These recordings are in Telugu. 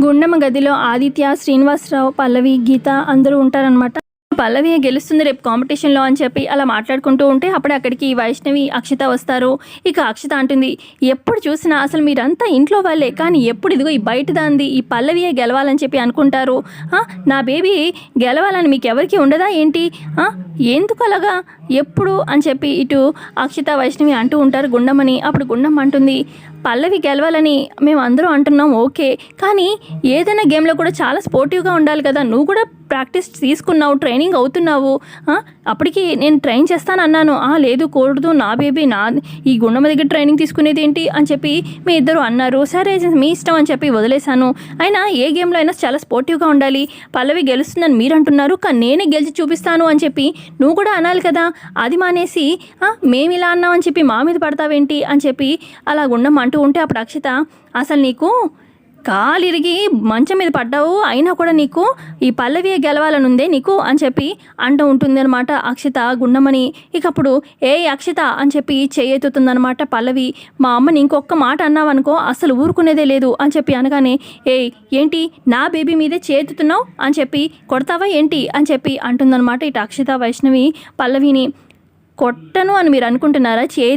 గుండమ్మ గదిలో ఆదిత్య శ్రీనివాసరావు పల్లవి గీత అందరూ ఉంటారనమాట పల్లవి గెలుస్తుంది రేపు కాంపిటీషన్లో అని చెప్పి అలా మాట్లాడుకుంటూ ఉంటే అప్పుడే అక్కడికి వైష్ణవి అక్షిత వస్తారు. ఇక అక్షిత అంటుంది ఎప్పుడు చూసినా అసలు మీరంతా ఇంట్లో వాళ్ళే కానీ ఎప్పుడు ఇదిగో ఈ బయట దాంది ఈ పల్లవియే గెలవాలని చెప్పి అనుకుంటారు. నా బేబీ గెలవాలని మీకు ఎవరికి ఉండదా ఏంటి? ఎందుకు అలాగా? ఎప్పుడు? అని చెప్పి ఇటు అక్షిత వైష్ణవి అంటూ ఉంటారు గుండమ్మని. అప్పుడు గుండమ్మ అంటుంది పల్లవి గెలవాలని మేము అందరూ అంటున్నాం ఓకే. కానీ ఏదైనా గేమ్లో కూడా చాలా స్పోర్టివ్గా ఉండాలి కదా. నువ్వు కూడా ప్రాక్టీస్ తీసుకున్నావు ట్రైనింగ్ అవుతున్నావు? అప్పటికి నేను ట్రైన్ చేస్తాను అన్నాను "ఆ, లేదు కూడదు నా బేబీ నా ఈ గుండమ్మ దగ్గర ట్రైనింగ్ తీసుకునేది ఏంటి? అని చెప్పి మీ ఇద్దరు అన్నారు. సరే మీ ఇష్టం అని చెప్పి వదిలేశాను. అయినా ఏ గేమ్లో అయినా చాలా స్పోర్టివ్గా ఉండాలి. పల్లవి గెలుస్తుందని మీరు అంటున్నారు కానీ నేనే గెలిచి చూపిస్తాను అని చెప్పి నువ్వు కూడా అనాలి కదా. అది మానేసి మేము ఇలా అన్నాం అని చెప్పి మా మీద పడతావేంటి? అని చెప్పి అలా గుండమ్మ అంటూ ఉంటే అప్పుడు అక్షిత అసలు నీకు కాలిరిగి మంచం మీద పడ్డావు అయినా కూడా నీకు ఈ పల్లవి గెలవాలని ఉందే నీకు అని చెప్పి అంటూ ఉంటుంది అనమాట అక్షిత గుండమని ఇక అప్పుడు ఏ అక్షిత అని చెప్పి చేయెత్తుతుందనమాట పల్లవి. మా అమ్మని ఇంకొక మాట అన్నావనుకో అసలు ఊరుకునేదే లేదు అని చెప్పి అనగానే ఏ ఏంటి నా బేబీ మీదే చేతుతున్నావు అని చెప్పి కొడతావా ఏంటి? అని చెప్పి అంటుందన్నమాట ఇటు అక్షిత వైష్ణవి పల్లవిని. కొట్టను అని మీరు అనుకుంటున్నారా? చేయి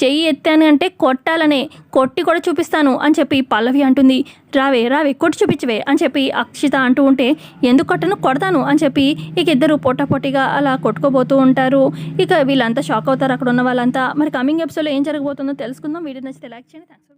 చెయ్యి ఎత్తాను అంటే కొట్టాలనే కొట్టి కూడా చూపిస్తాను అని చెప్పి పల్లవి అంటుంది. రావే రావే కొట్టి చూపించవే అని చెప్పి అక్షిత అంటూ ఉంటే ఎందుకు కొట్టను? కొడతాను అని చెప్పి ఇక ఇద్దరు పొట్టపొట్టిగా అలా కొట్టుకోబోతూ ఉంటారు. ఇక వీళ్ళంతా షాక్ అవుతారు అక్కడ ఉన్న వాళ్ళంతా. మరి కమింగ్ ఎపిసోడ్లో ఏం జరగబోతుందో తెలుసుకుందాం. వీడియో నచ్చితే లైక్ చేయండి. థ్యాంక్స్